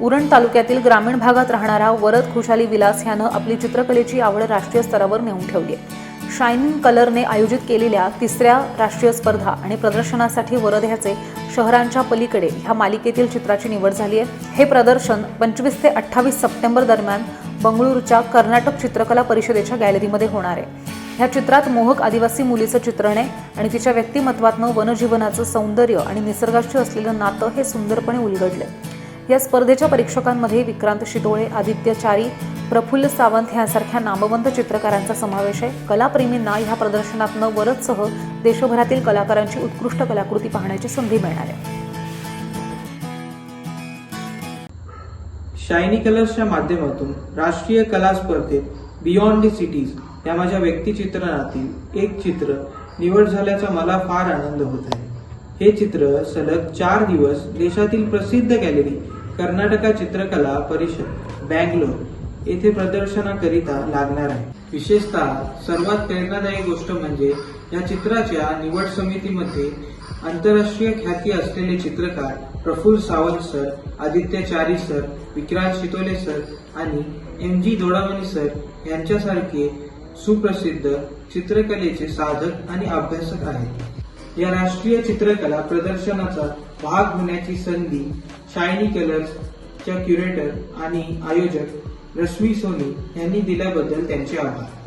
उरण तालुक्यातील ग्रामीण भागात राहणारा वरद खुशाली विलास ह्यानं आपली चित्रकलेची आवड राष्ट्रीय स्तरावर नेऊन ठेवली आहे. शायनिंग कलरने आयोजित केलेल्या तिसऱ्या राष्ट्रीय स्पर्धा आणि प्रदर्शनासाठी वरद ह्याचे शहरांच्या पलीकडे ह्या मालिकेतील चित्राची निवड झाली आहे. हे प्रदर्शन पंचवीस ते अठ्ठावीस सप्टेंबर दरम्यान बंगळुरूच्या कर्नाटक चित्रकला परिषदेच्या गॅलरीमध्ये होणार आहे. ह्या चित्रात मोहक आदिवासी मुलीचं चित्रण आहे आणि तिच्या व्यक्तिमत्वातनं वनजीवनाचं सौंदर्य आणि निसर्गाशी असलेलं नातं हे सुंदरपणे उलगडले या स्पर्धेच्या परीक्षकांमध्ये विक्रांत शितोळे आदित्य चारी प्रफुल्ल सावंत यांसारख्या नामवंत चित्रकारांचा समावेश आहे. कलाप्रेमींना ह्या प्रदर्शनातनं वरदसह देशभरातील कलाकारांची उत्कृष्ट कलाकृती पाहण्याची संधी मिळणार आहे. शायनी कलर्सच्या माध्यमातून राष्ट्रीय कला स्पर्धेत बियॉन्ड दी सिटीज या माझ्या व्यक्तिचित्रणातील एक चित्र निवड झाल्याचा मला फार आनंद होत आहे. हे चित्र सलग चार दिवस देशातील प्रसिद्ध गॅलरी कर्नाटका चित्रकला परिषद बँगलोर येथे प्रदर्शनाकरिता लागणार आहे. विशेषतः सर्वात प्रेरणादायी गोष्ट म्हणजे या चित्राच्या निवड समितीमध्ये आंतरराष्ट्रीय ख्याती असलेले चित्रकार Praful Sawant sir Aditya Chari sir Vikrant Shitole sir आणि एम जी दोडामणी सर यांच्यासारखे सुप्रसिद्ध चित्रकलेचे साधक आणि अभ्यासक आहेत. या राष्ट्रीय चित्रकला प्रदर्शनाचा भाग होण्याची संधी शायनी कलर्सच्या क्युरेटर आणि आयोजक रश्मी सोनी यांनी दिल्याबद्दल त्यांचे आभार.